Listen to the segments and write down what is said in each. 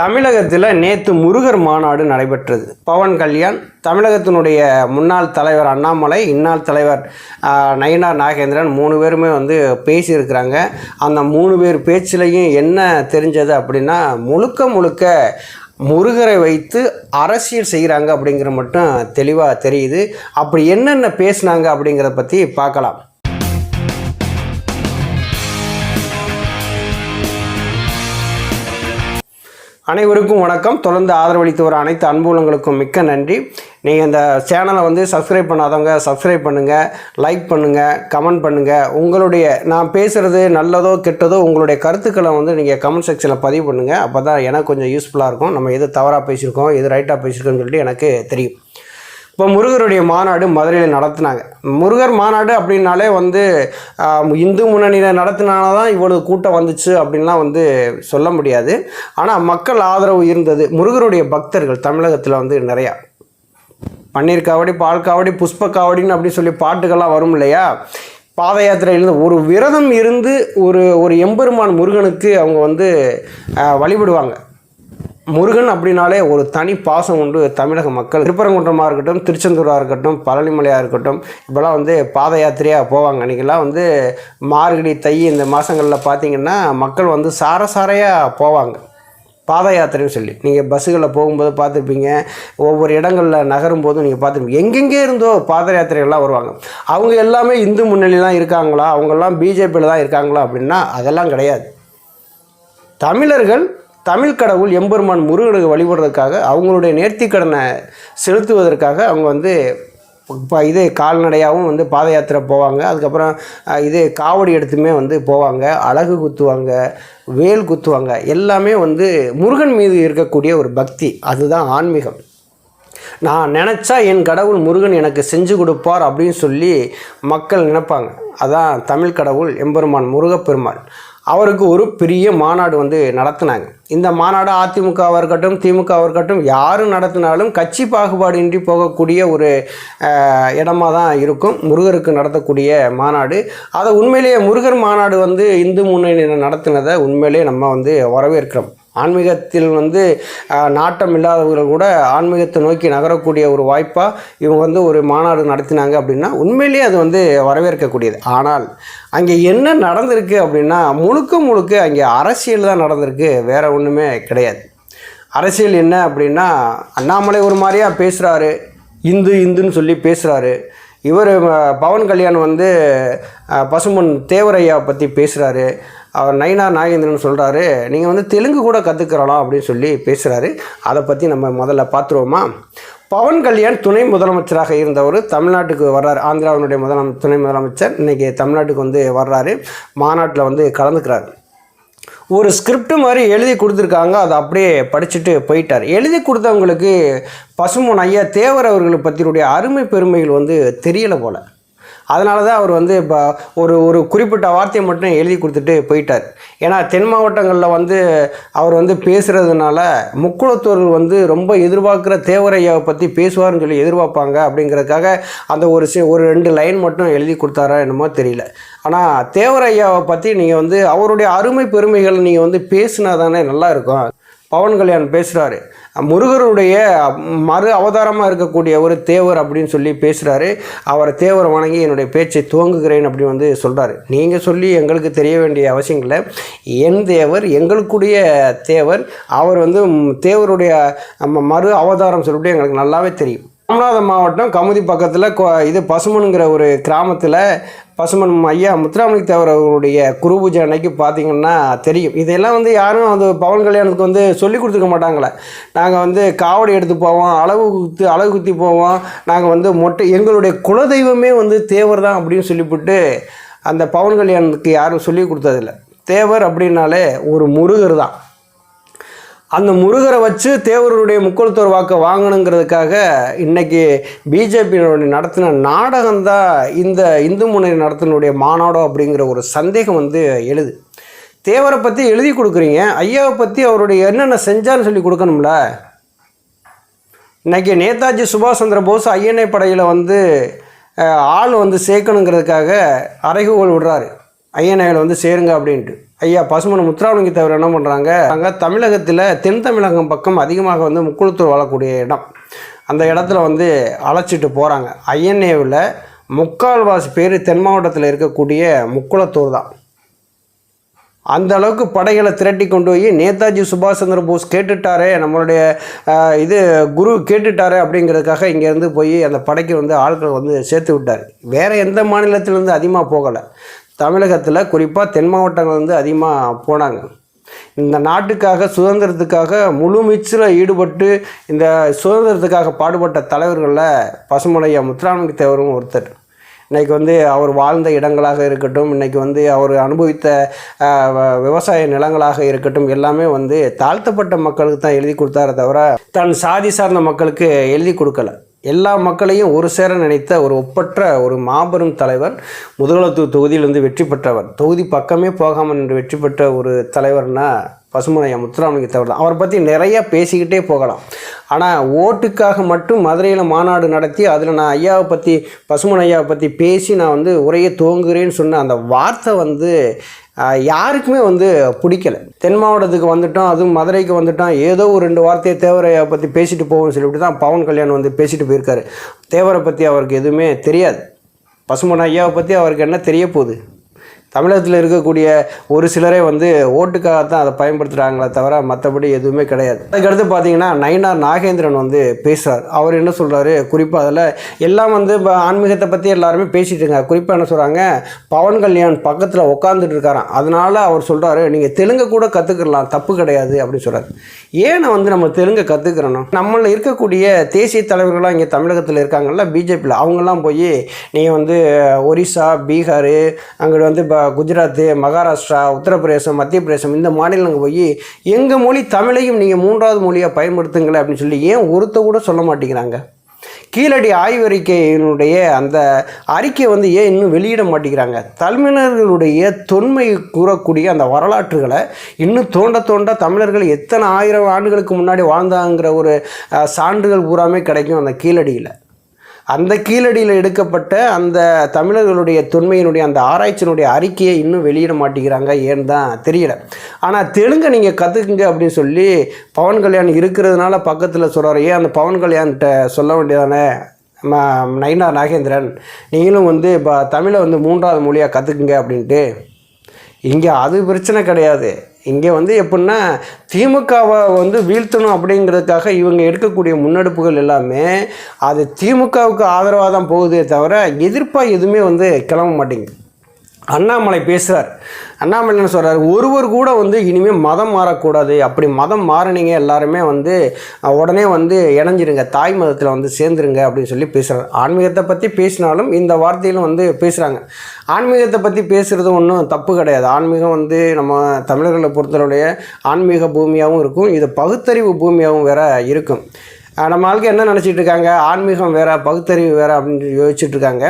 தமிழகத்தில் நேற்று முருகர் மாநாடு நடைபெற்றது. பவன் கல்யாண் தமிழகத்தினுடைய முன்னாள் தலைவர் அண்ணாமலை இன்னாள் தலைவர் நயினார் நாகேந்திரன் மூணு பேருமே வந்து பேசியிருக்கிறாங்க. அந்த மூணு பேர் பேச்சிலையும் என்ன தெரிஞ்சது அப்படின்னா முழுக்க முழுக்க முருகரை வைத்து அரசியல் செய்கிறாங்க அப்படிங்கிற மட்டும் தெளிவாக தெரியுது. அப்படி என்னென்ன பேசுனாங்க அப்படிங்கிறத பற்றி பார்க்கலாம். அனைவருக்கும் வணக்கம். தொடர்ந்து ஆதரவளித்து வர அனைத்து அன்புலங்களுக்கும் மிக்க நன்றி. நீங்கள் இந்த சேனலை வந்து சப்ஸ்கிரைப் பண்ணாதவங்க சப்ஸ்கிரைப் பண்ணுங்கள் லைக் பண்ணுங்கள் கமெண்ட் பண்ணுங்கள் உங்களுடைய நான் பேசுகிறது நல்லதோ கெட்டதோ உங்களுடைய கருத்துக்களை வந்து நீங்கள் கமெண்ட் செக்ஷனில் பதிவு பண்ணுங்கள் அப்போ தான் எனக்கு கொஞ்சம் யூஸ்ஃபுல்லாக இருக்கும். நம்ம எது தவறாக பேசியிருக்கோம் எது ரைட்டாக பேசியிருக்கோம்னு சொல்லிட்டு எனக்கு தெரியும். இப்போ முருகருடைய மாநாடு மதுரையில் நடத்துனாங்க. முருகர் மாநாடு அப்படின்னாலே வந்து இந்து முன்னணியில் நடத்தினால தான் இவ்வளவு கூட்டம் வந்துச்சு அப்படின்லாம் வந்து சொல்ல முடியாது. ஆனால் மக்கள் ஆதரவு இருந்தது முருகருடைய பக்தர்கள் தமிழகத்தில் வந்து நிறையா. பன்னீர் காவடி பால் காவடி புஷ்ப காவடின்னு அப்படின்னு சொல்லி பாட்டுகள்லாம் வரும் இல்லையா? பாத யாத்திரையிலிருந்து ஒரு விரதம் இருந்து ஒரு ஒரு எம்பெருமான் முருகனுக்கு அவங்க வந்து வழிபடுவாங்க. முருகன் அப்படின்னாலே ஒரு தனி பாசம் உண்டு தமிழக மக்கள். திருப்பரங்குன்றமாக இருக்கட்டும் திருச்செந்தூராக இருக்கட்டும் பழனிமலையாக இருக்கட்டும் இப்போலாம் வந்து பாத யாத்திரையாக போவாங்க. அன்றைக்கெல்லாம் வந்து மார்கழி தை இந்த மாதங்களில் பார்த்தீங்கன்னா மக்கள் வந்து சார சாரையாக போவாங்க. பாத யாத்திரைன்னு சொல்லி. நீங்கள் பஸ்ஸுகளில் போகும்போது பார்த்துருப்பீங்க ஒவ்வொரு இடங்களில் நகரும் போதும் நீங்கள் பார்த்துருப்பீங்க எங்கெங்கே இருந்தோ பாத யாத்திரைகள்லாம் வருவாங்க. அவங்க எல்லாமே இந்து முன்னணி இருக்காங்களா? அவங்கெல்லாம் பிஜேபியில் தான் இருக்காங்களா அப்படின்னா அதெல்லாம் கிடையாது. தமிழர்கள் தமிழ் கடவுள் எம்பெருமான் முருகனுக்கு வழிபடுறதுக்காக அவங்களுடைய நேர்த்திக்கடனை செலுத்துவதற்காக அவங்க வந்து இப்போ இது கால்நடையாகவும் வந்து பாத யாத்திரை போவாங்க. அதுக்கப்புறம் இது காவடி எடுத்துமே வந்து போவாங்க. அழகு குத்துவாங்க வேல் குத்துவாங்க. எல்லாமே வந்து முருகன் மீது இருக்கக்கூடிய ஒரு பக்தி. அதுதான் ஆன்மீகம். நான் நினச்சா என் கடவுள் முருகன் எனக்கு செஞ்சு கொடுப்பார் அப்படின்னு சொல்லி மக்கள் நினைப்பாங்க. அதான் தமிழ் கடவுள் எம்பெருமான் முருகப்பெருமான். அவருக்கு ஒரு பெரிய மாநாடு வந்து நடத்தினாங்க. இந்த மாநாடு அதிமுகவாக இருக்கட்டும் திமுகவாக இருக்கட்டும் யார் நடத்தினாலும் கட்சி பாகுபாடின்றி போகக்கூடிய ஒரு இடமாக இடமா தான் இருக்கும். முருகருக்கு நடத்தக்கூடிய மாநாடு. அதை உண்மையிலேயே முருகர் மாநாடு வந்து இந்து முன்னணி நடத்தினதை உண்மையிலேயே நம்ம வந்து வரவேற்கிறோம். ஆன்மீகத்தில் வந்து நாட்டம் இல்லாதவர்கள் கூட ஆன்மீகத்தை நோக்கி நகரக்கூடிய ஒரு வாய்ப்பாக இவங்க வந்து ஒரு மாநாடு நடத்தினாங்க அப்படின்னா உண்மையிலேயே அது வந்து வரவேற்கக்கூடியது. ஆனால் அங்கே என்ன நடந்திருக்கு அப்படின்னா முழுக்க முழுக்க அங்கே அரசியல் தான் நடந்திருக்கு வேறு ஒன்றுமே கிடையாது. அரசியல் என்ன அப்படின்னா அண்ணாமலை ஒரு மாதிரியாக பேசுகிறாரு இந்து இந்துன்னு சொல்லி பேசுகிறாரு இவர் பவன் கல்யாண் வந்து பசுமன் தேவரையா பற்றி பேசுகிறாரு அவர் நயினா நாகேந்திரன் சொல்கிறாரு நீங்கள் வந்து தெலுங்கு கூட கற்றுக்கிறலாம் அப்படின்னு சொல்லி பேசுகிறாரு அதை பற்றி நம்ம முதல்ல பார்த்துருவோமா? பவன் கல்யாண் துணை முதலமைச்சராக இருந்தவர் தமிழ்நாட்டுக்கு வர்றார். ஆந்திராவினுடைய முதலம் துணை முதலமைச்சர் இன்றைக்கி தமிழ்நாட்டுக்கு வந்து வர்றாரு. மாநாட்டில் வந்து கலந்துக்கிறார். ஒரு ஸ்கிரிப்ட் மாதிரி எழுதி கொடுத்துருக்காங்க. அதை அப்படியே படிச்சுட்டு போயிட்டார். எழுதி கொடுத்தவங்களுக்கு பசுமன் ஐயா தேவர் அவர்களை பற்றினுடைய அருமை பெருமைகள் வந்து தெரியலை போல். அதனால தான் அவர் வந்து இப்போ ஒரு ஒரு குறிப்பிட்ட வார்த்தையை மட்டும் எழுதி கொடுத்துட்டு போயிட்டார். ஏன்னா தென் மாவட்டங்களில் வந்து அவர் வந்து பேசுகிறதுனால முக்குளத்தோர்கள் வந்து ரொம்ப எதிர்பார்க்குற தேவரையாவை பற்றி பேசுவார்னு சொல்லி எதிர்பார்ப்பாங்க அப்படிங்கிறதுக்காக அந்த ஒரு சி ஒரு ரெண்டு லைன் மட்டும் எழுதி கொடுத்தாரா என்னமோ தெரியல. ஆனால் தேவரையாவை பற்றி நீங்கள் வந்து அவருடைய அருமை பெருமைகள் நீங்கள் வந்து பேசினா தானே நல்லா இருக்கும். பவன் கல்யாண் பேசுகிறாரு முருகருடைய மறு அவதாரமாக இருக்கக்கூடிய ஒரு தேவர் அப்படின்னு சொல்லி பேசுகிறாரு அவரை தேவர் வணங்கி என்னுடைய பேச்சை துவங்குகிறேன் அப்படின்னு வந்து சொல்கிறாரு நீங்கள் சொல்லி எங்களுக்கு தெரிய வேண்டிய அவசியம் இல்லை. என் தேவர் எங்களுக்குடைய தேவர் அவர் வந்து தேவருடைய மறு அவதாரம் சொல்லிட்டு எங்களுக்கு நல்லாவே தெரியும். ராமநாதபுரம் மாவட்டம் கமுதி பக்கத்தில் இது பசுமனுங்கிற ஒரு கிராமத்தில் பசுமன் ஐயா முத்துராமலிங்க தேவர் அவருடைய குரு பூஜை அன்னைக்கு பார்த்தீங்கன்னா தெரியும். இதெல்லாம் வந்து யாரும் அந்த பவன் கல்யாணத்துக்கு வந்து சொல்லி கொடுத்துக்க மாட்டாங்களே நாங்கள் வந்து காவடி எடுத்து போவோம் அளவு குத்து அளவு குத்தி போவோம். நாங்கள் வந்து மொட்டை எங்களுடைய குலதெய்வமே வந்து தேவர் தான் அப்படின்னு சொல்லிவிட்டு அந்த பவன் கல்யாணத்துக்கு யாரும் சொல்லி கொடுத்ததில்ல. தேவர் அப்படின்னாலே ஒரு முருகர் தான். அந்த முருகரை வச்சு தேவருடைய முக்குளத்தோர் வாக்கை வாங்கணுங்கிறதுக்காக இன்னைக்கு பிஜேபியினுடைய நடத்தின நாடகம்தான் இந்த இந்து முன்னணி நடத்தினுடைய மாநாடோ அப்படிங்கிற ஒரு சந்தேகம் வந்து எழுது. தேவரை பற்றி எழுதி கொடுக்குறீங்க. ஐயாவை பற்றி அவருடைய என்னென்ன செஞ்சார்னு சொல்லி கொடுக்கணும்ல? இன்னைக்கு நேதாஜி சுபாஷ் சந்திர போஸ் ஐஎன்ஏ படையில் வந்து ஆள் வந்து சேர்க்கணுங்கிறதுக்காக அறைகூவல் விடுறாரு. ஐயனாயில் வந்து சேருங்க அப்படின்ட்டு. ஐயா பசுமன் முத்துராமலிங்க தவிர என்ன பண்ணுறாங்க அங்கே தமிழகத்தில் தென் தமிழகம் பக்கம் அதிகமாக வந்து முக்குளத்தூர் வாழக்கூடிய இடம். அந்த இடத்துல வந்து அழைச்சிட்டு போகிறாங்க ஐஎன்ஏவில் முக்கால்வாசி பேர் தென் மாவட்டத்தில் இருக்கக்கூடிய முக்குளத்தூர் தான். அந்த அளவுக்கு படைகளை திரட்டி கொண்டு போய் நேதாஜி சுபாஷ் சந்திர போஸ் கேட்டுட்டாரே நம்மளுடைய இது குரு கேட்டுட்டாரே அப்படிங்கிறதுக்காக இங்கேருந்து போய் அந்த படைக்கு வந்து ஆட்களை வந்து சேர்த்து விட்டார். வேறு எந்த மாநிலத்திலேருந்து அதிகமாக போகலை. தமிழகத்தில் குறிப்பாக தென் மாவட்டங்கள் வந்து அதிகமாக போனாங்க. இந்த நாட்டுக்காக சுதந்திரத்துக்காக முழுமீச்சில் ஈடுபட்டு இந்த சுதந்திரத்துக்காக பாடுபட்ட தலைவர்களில் பசுமலையா முத்துராமலிங்க தேவரும் ஒருத்தர். இன்றைக்கி வந்து அவர் வாழ்ந்த இடங்களாக இருக்கட்டும் இன்றைக்கி வந்து அவர் அனுபவித்த வ- விவசாய நிலங்களாக இருக்கட்டும் எல்லாமே வந்து தாழ்த்தப்பட்ட மக்களுக்கு தான் எழுதி கொடுத்தாரே தவிர தன் சாதி சார்ந்த மக்களுக்கு எழுதி கொடுக்கல. எல்லா மக்களையும் ஒரு சேர நினைத்த ஒரு ஒப்பற்ற ஒரு மாபெரும் தலைவர் முதலத்தூர் தொகுதியிலிருந்து வெற்றி பெற்றவர். தொகுதி பக்கமே போகாமல் நின்று வெற்றி பெற்ற ஒரு தலைவர்னா பசுமனையா முத்துராமலிங்க தேவர் தான். அவரை பற்றி நிறையா பேசிக்கிட்டே போகலாம். ஆனால் ஓட்டுக்காக மட்டும் மதுரையில் மாநாடு நடத்தி அதில் நான் ஐயாவை பற்றி பசுமன் ஐயாவை பற்றி பேசி நான் வந்து உரையை துவங்குகிறேன்னு சொன்ன அந்த வார்த்தை வந்து யாருக்குமே வந்து பிடிக்கல. தென் மாவட்டத்துக்கு வந்துட்டோம் அதுவும் மதுரைக்கு வந்துட்டோம். ஏதோ ஒரு ரெண்டு வார்த்தையை தேவரையை பற்றி பேசிட்டு போவோம்னு சொல்லிட்டு தான் பவன் கல்யாண் வந்து பேசிட்டு போயிருக்காரு. தேவரை பற்றி அவருக்கு எதுவுமே தெரியாது. பசுமன் ஐயாவை பற்றி அவருக்கு என்ன தெரிய போகுது? தமிழகத்தில் இருக்கக்கூடிய ஒரு சிலரே வந்து ஓட்டுக்காக தான் அதை பயன்படுத்துகிறாங்களே தவிர மற்றபடி எதுவுமே கிடையாது. அதுக்கடுத்து பார்த்தீங்கன்னா நயினார் நாகேந்திரன் வந்து பேசுகிறார் அவர் என்ன சொல்கிறாரு குறிப்பாக அதில் எல்லாம் வந்து இப்போ ஆன்மீகத்தை பற்றி எல்லாருமே பேசிட்டுங்க குறிப்பாக என்ன சொல்கிறாங்க பவன் கல்யாண் பக்கத்தில் உட்காந்துட்டு இருக்காராம். அதனால் அவர் சொல்கிறாரு நீங்கள் தெலுங்கு கூட கற்றுக்கலாம் தப்பு கிடையாது அப்படின்னு சொல்கிறார் ஏன் வந்து நம்ம தெலுங்கை கற்றுக்கிறணும் நம்மள இருக்கக்கூடிய தேசிய தலைவர்களாக இங்கே தமிழகத்தில் இருக்காங்கல்ல பிஜேபியில் அவங்கெல்லாம் போய் நீங்கள் வந்து ஒரிசா பீகார் அங்கிட்டு வந்து இப்போ குஜராத்து மகாராஷ்டிரா உத்தரப்பிரதேசம் மத்திய பிரதேசம் இந்த மாநிலங்கள் போய் எங்கள் மொழி தமிழையும் நீங்கள் மூன்றாவது மொழியாக பயன்படுத்துங்களேன் அப்படின்னு சொல்லி ஏன் ஒருத்த கூட சொல்ல மாட்டேங்கிறாங்க? கீழடி ஆய்வறிக்கையினுடைய அந்த அறிக்கை வந்து ஏன் இன்னும் வெளியிட மாட்டேங்கிறாங்க? தமிழர்களுடைய தொன்மை கூறக்கூடிய அந்த வரலாற்றுகளை இன்னும் தோண்ட தோண்ட தமிழர்கள் எத்தனை ஆயிரம் ஆண்டுகளுக்கு முன்னாடி வாழ்ந்தாங்கிற ஒரு சான்றுகள் பூராமே கிடைக்கும் அந்த கீழடியில். அந்த கீழடியில் எடுக்கப்பட்ட அந்த தமிழர்களுடைய தொன்மையினுடைய அந்த ஆராய்ச்சியினுடைய அறிக்கையை இன்னும் வெளியிட மாட்டேங்கிறாங்க ஏன்னு தான் தெரியல. ஆனால் தெலுங்கை நீங்கள் கற்றுக்குங்க அப்படின்னு சொல்லி பவன் கல்யாண் இருக்கிறதுனால பக்கத்தில் சொல்கிறாரையே அந்த பவன் கல்யாண்கிட்ட சொல்ல வேண்டியதானே? ம- நயினா நாகேந்திரன் நீங்களும் வந்து இப்போ தமிழை வந்து மூன்றாவது மொழியாக கற்றுக்குங்க அப்படின்ட்டு. இங்கே அது பிரச்சனை கிடையாது. இங்கே வந்து எப்படின்னா திமுகவை வந்து வீழ்த்தணும் அப்படிங்கிறதுக்காக இவங்க எடுக்கக்கூடிய முன்னெடுப்புகள் எல்லாமே அது திமுகவுக்கு ஆதரவாக தான் போகுதே தவிர எதிர்ப்பாக எதுவுமே வந்து கிளம்ப மாட்டேங்குது. அண்ணாமலை பேசுகிறார் அண்ணாமலை என்ன சொல்கிறார் ஒருவர் கூட வந்து இனிமேல் மதம் மாறக்கூடாது. அப்படி மதம் மாறினீங்க எல்லாருமே வந்து உடனே வந்து இணைஞ்சிருங்க. தாய் மதத்தில் வந்து சேர்ந்துருங்க அப்படின்னு சொல்லி பேசுகிறார் ஆன்மீகத்தை பற்றி பேசினாலும் இந்த வார்த்தையிலும் வந்து பேசுகிறாங்க ஆன்மீகத்தை பற்றி பேசுகிறது ஒன்றும் தப்பு கிடையாது. ஆன்மீகம் வந்து நம்ம தமிழர்களை பொறுத்தவரைய ஆன்மீக பூமியாகவும் இருக்கும். இது பகுத்தறிவு பூமியாகவும் வேற இருக்கும். நம்ம ஆளுக்கு என்ன நினச்சிட்டு இருக்காங்க ஆன்மீகம் வேற பகுத்தறிவு வேறு அப்படின்னு யோசிச்சுட்டு இருக்காங்க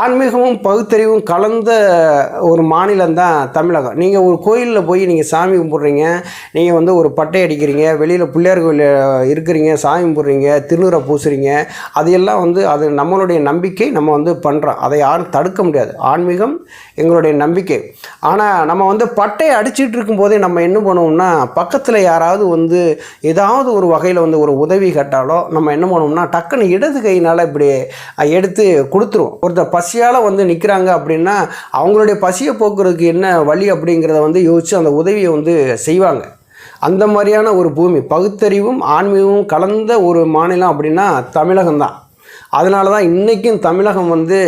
ஆன்மீகமும் பகுத்தறிவும் கலந்த ஒரு மாநிலம் தான் தமிழகம். நீங்கள் ஒரு கோயிலில் போய் நீங்கள் சாமி கும்பிட்றீங்க நீங்கள் வந்து ஒரு பட்டை அடிக்கிறீங்க வெளியில் பிள்ளையார் கோயிலில் இருக்கிறீங்க சாமி கும்பிட்றீங்க திருநூறை பூசுறீங்க அது எல்லாம் வந்து அது நம்மளுடைய நம்பிக்கை நம்ம வந்து பண்ணுறோம் அதை யாரும் தடுக்க முடியாது. ஆன்மீகம் எங்களுடைய நம்பிக்கை. ஆனால் நம்ம வந்து பட்டையை அடிச்சிட்டு இருக்கும்போதே நம்ம என்ன பண்ணுவோம்னா பக்கத்தில் யாராவது வந்து ஏதாவது ஒரு வகையில் வந்து ஒரு உதவி கேட்டாலோ நம்ம என்ன பண்ணுவோம்னா டக்குன்னு இடது கையினால் இப்படி எடுத்து கொடுத்துருவோம். ஒருத்தர் பசியால் வந்து நிற்கிறாங்க அப்படின்னா அவங்களுடைய பசியை போக்குறதுக்கு என்ன வழி அப்படிங்கிறத வந்து யோசித்து அந்த உதவியை வந்து செய்வாங்க. அந்த மாதிரியான ஒரு பூமி பகுத்தறிவும் ஆன்மீகமும் கலந்த ஒரு மாநிலம் அப்படின்னா தமிழகம் தான் அதனால தான் இன்றைக்கும் தமிழகம் வந்து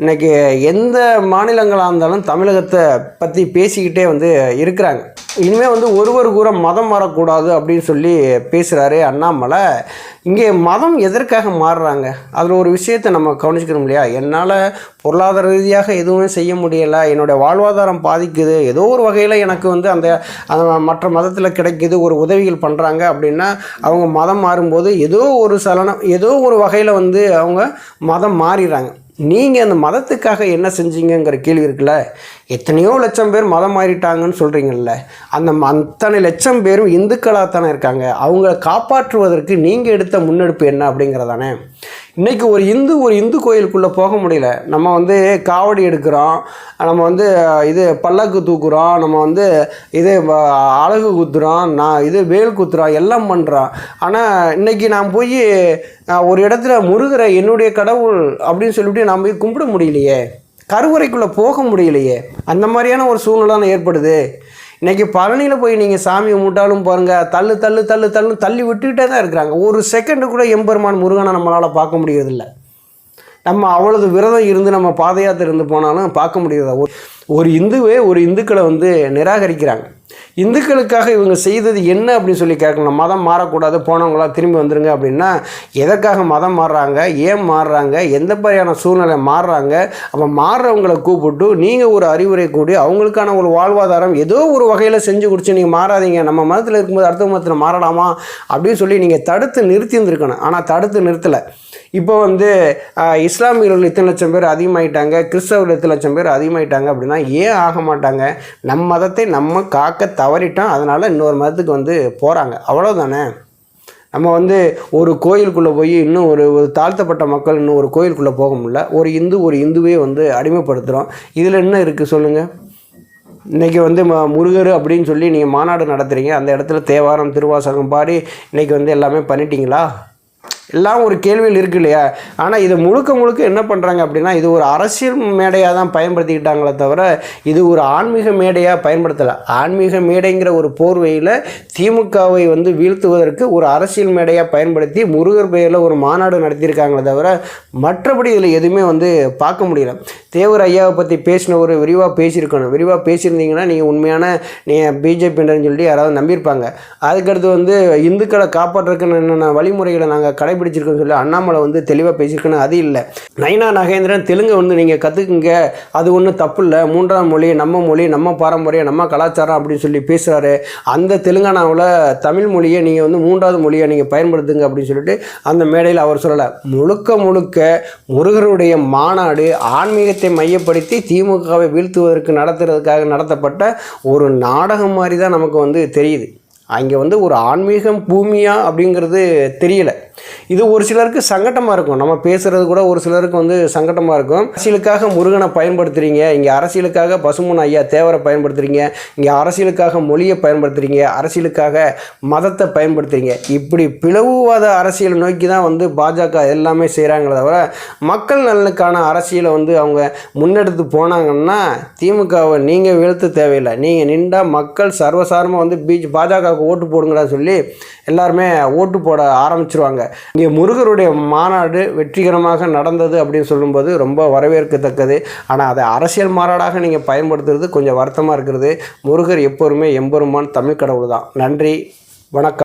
இன்னைக்கு எந்த மாநிலங்களாக இருந்தாலும் தமிழகத்தை பற்றி பேசிக்கிட்டே வந்து இருக்கிறாங்க. இனிமேல் வந்து ஒருவர் கூட மதம் வரக்கூடாது அப்படின்னு சொல்லி பேசுகிறாரு அண்ணாமலை. இங்கே மதம் எதற்காக மாறுறாங்க? அதில் ஒரு விஷயத்தை நம்ம கவனிச்சுக்கணும் இல்லையா? என்னால் பொருளாதார ரீதியாக எதுவுமே செய்ய முடியலை என்னுடைய வாழ்வாதாரம் பாதிக்குது ஏதோ ஒரு வகையில் எனக்கு வந்து அந்த அந்த மற்ற மதத்தில் கிடைக்கிது ஒரு உதவிகள் பண்ணுறாங்க அப்படின்னா அவங்க மதம் மாறும்போது ஏதோ ஒரு சலனம் ஏதோ ஒரு வகையில் வந்து அவங்க மதம் மாறிடுறாங்க. நீங்கள் அந்த மதத்துக்காக என்ன செஞ்சீங்கங்கிற கேள்வி இருக்குல்ல? எத்தனையோ லட்சம் பேர் மதம் மாறிட்டாங்கன்னு சொல்கிறீங்கல்ல அந்த ம- அத்தனை லட்சம் பேரும் இந்துக்களாக தானே இருக்காங்க. அவங்கள காப்பாற்றுவதற்கு நீங்கள் எடுத்த முன்னெடுப்பு என்ன அப்படிங்கிறதானே. இன்றைக்கி ஒரு இந்து ஒரு இந்து கோயிலுக்குள்ளே போக முடியல. நம்ம வந்து காவடி எடுக்கிறோம். நம்ம வந்து இது பல்லக்கு தூக்குறோம். நம்ம வந்து இது அழகு குத்துறோம். நான் இது வேல் குத்துறோம். எல்லாம் பண்ணுறோம் ஆனால் இன்றைக்கி நான் போய் ஒரு இடத்துல முருகரை என்னுடைய கடவுள் அப்படின்னு சொல்லிவிட்டு நான் போய் கும்பிட முடியலையே. கருவறைக்குள்ளே போக முடியலையே. அந்த மாதிரியான ஒரு சூழ்நிலை ஏற்படுது. இன்றைக்கி பழனியில் போய் நீங்கள் சாமி கும்பிட்டாலும் பாருங்கள் தள்ளு தள்ளு தள்ளு தள்ளு தள்ளி விட்டுக்கிட்டே தான் இருக்கிறாங்க. ஒரு செகண்டு கூட எம்பெருமான் முருகனை நம்மளால் பார்க்க முடியறதில்ல. நம்ம அவ்வளவு விரதம் இருந்து நம்ம பாத யாத்திரை இருந்து போனாலும் பார்க்க முடியாது ஒரு ஒரு இந்துவே ஒரு இந்துக்களை வந்து நிராகரிக்கிறாங்க. இந்துக்களுக்காக இவங்க செய்தது என்ன அப்படின்னு சொல்லி கேட்கணும். மதம் மாறக்கூடாது போனவங்களா திரும்பி வந்துருங்க அப்படின்னா எதற்காக மதம் மாறுறாங்க ஏன் மாறுறாங்க எந்த மாதிரியான சூழ்நிலை மாறுறாங்க அப்போ மாறுறவங்களை கூப்பிட்டு நீங்கள் ஒரு அறிவுரை கூடி அவங்களுக்கான ஒரு வாழ்வாதாரம் ஏதோ ஒரு வகையில் செஞ்சு குடிச்சு நீங்கள் மாறாதீங்க. நம்ம மதத்தில் இருக்கும்போது அடுத்த மதத்தில் மாறலாமா அப்படின்னு சொல்லி நீங்கள் தடுத்து நிறுத்தி இருந்திருக்கணும். ஆனால் தடுத்து நிறுத்தலை. இப்போ வந்து இஸ்லாமியர்கள் இத்தனை லட்சம் பேர் அதிகமாகிட்டாங்க கிறிஸ்தவர்கள் இத்தனை லட்சம் பேர் அதிகமாகிட்டாங்க அப்படின்னா ஏன் ஆக மாட்டாங்க? நம் மதத்தை நம்ம காக்க தவறிட்டோம் அதனால் இன்னொரு மதத்துக்கு வந்து போகிறாங்க அவ்வளோதானே நம்ம வந்து ஒரு கோயிலுக்குள்ளே போய் இன்னும் ஒரு ஒரு தாழ்த்தப்பட்ட மக்கள் இன்னும் ஒரு கோயிலுக்குள்ளே போக முடியல. ஒரு இந்து ஒரு இந்துவே வந்து அடிமைப்படுத்துகிறோம் இதில் என்ன இருக்குது சொல்லுங்கள் இன்றைக்கி வந்து ம- முருகர் அப்படின்னு சொல்லி நீங்கள் மாநாடு நடத்துகிறீங்க அந்த இடத்துல தேவாரம் திருவாசகம் பாடி இன்றைக்கி வந்து எல்லாமே பண்ணிட்டீங்களா? எல்லாம் ஒரு கேள்வியில் இருக்கு இல்லையா? ஆனால் இது முழுக்க முழுக்க என்ன பண்ணுறாங்க அப்படின்னா இது ஒரு அரசியல் மேடையாக தான் பயன்படுத்திக்கிட்டாங்களே தவிர இது ஒரு ஆன்மீக மேடையாக பயன்படுத்தலை. ஆன்மீக மேடைங்கிற ஒரு போர்வையில் திமுகவை வந்து வீழ்த்துவதற்கு ஒரு அரசியல் மேடையாக பயன்படுத்தி முருகர் பெயரில் ஒரு மாநாடு நடத்தியிருக்காங்களே தவிர மற்றபடி இதில் எதுவுமே வந்து பார்க்க முடியல. தேவர் ஐயாவை பற்றி பேசின ஒரு விரிவாக பேசியிருக்கணும். விரிவாக பேசியிருந்தீங்கன்னா நீங்கள் உண்மையான நீங்கள் பிஜேபின்றன்னு சொல்லி யாராவது நம்பியிருப்பாங்க. அதுக்கடுத்து வந்து இந்துக்களை காப்பாற்றுறதுக்கு என்னென்ன வழிமுறைகளை நாங்கள் கடை கடைபிடிச்சிருக்குன்னு சொல்லி அண்ணாமலை வந்து தெளிவாக பேசியிருக்குன்னு அது இல்லை. நைனா நகேந்திரன் தெலுங்கை வந்து நீங்கள் கற்றுக்குங்க அது ஒன்றும் தப்பு இல்லை மூன்றாம் மொழி நம்ம மொழி நம்ம பாரம்பரியம் நம்ம கலாச்சாரம் அப்படின்னு சொல்லி பேசுகிறாரு அந்த தெலுங்கானாவில் தமிழ் மொழியை நீங்கள் வந்து மூன்றாவது மொழியை நீங்கள் பயன்படுத்துங்க அப்படின்னு சொல்லிட்டு அந்த மேடையில் அவர் சொல்லலை. முழுக்க முழுக்க முருகருடைய மாநாடு ஆன்மீகத்தை மையப்படுத்தி திமுகவை வீழ்த்துவதற்கு நடத்துறதுக்காக நடத்தப்பட்ட ஒரு நாடகம் மாதிரி தான் நமக்கு வந்து தெரியுது. அங்கே வந்து ஒரு ஆன்மீகம் பூமியா அப்படிங்கிறது தெரியலை. இது ஒரு சிலருக்கு சங்கட்டமாக இருக்கும். நம்ம பேசுகிறது கூட ஒரு சிலருக்கு வந்து சங்கட்டமாக இருக்கும். அரசியலுக்காக முருகனை பயன்படுத்துகிறீங்க இங்கே அரசியலுக்காக பசுமன் ஐயா தேவரை பயன்படுத்துகிறீங்க இங்கே அரசியலுக்காக மொழியை பயன்படுத்துகிறீங்க அரசியலுக்காக மதத்தை பயன்படுத்துகிறீங்க இப்படி பிளவுவாத அரசியலை நோக்கி தான் வந்து பாஜக எல்லாமே செய்கிறாங்களே தவிர மக்கள் நலனுக்கான அரசியலை வந்து அவங்க முன்னெடுத்து போனாங்கன்னா திமுகவை நீங்கள் வீழ்த்த தேவையில்லை. நீங்கள் நின்றா மக்கள் சர்வசாரமாக வந்து பிஜ் பாஜகவுக்கு ஓட்டு போடுங்கடா சொல்லி எல்லாருமே ஓட்டு போட ஆரம்பிச்சிருவாங்க. இங்கே முருகருடைய மாநாடு வெற்றிகரமாக நடந்தது அப்படின்னு சொல்லும்போது ரொம்ப வரவேற்கத்தக்கது. ஆனால் அதை அரசியல் மாநாடாக நீங்கள் பயன்படுத்துறது கொஞ்சம் வருத்தமாக இருக்கிறது. முருகர் எப்போதுமே எம்பெருமான் தமிழ் கடவுள் தான் நன்றி வணக்கம்.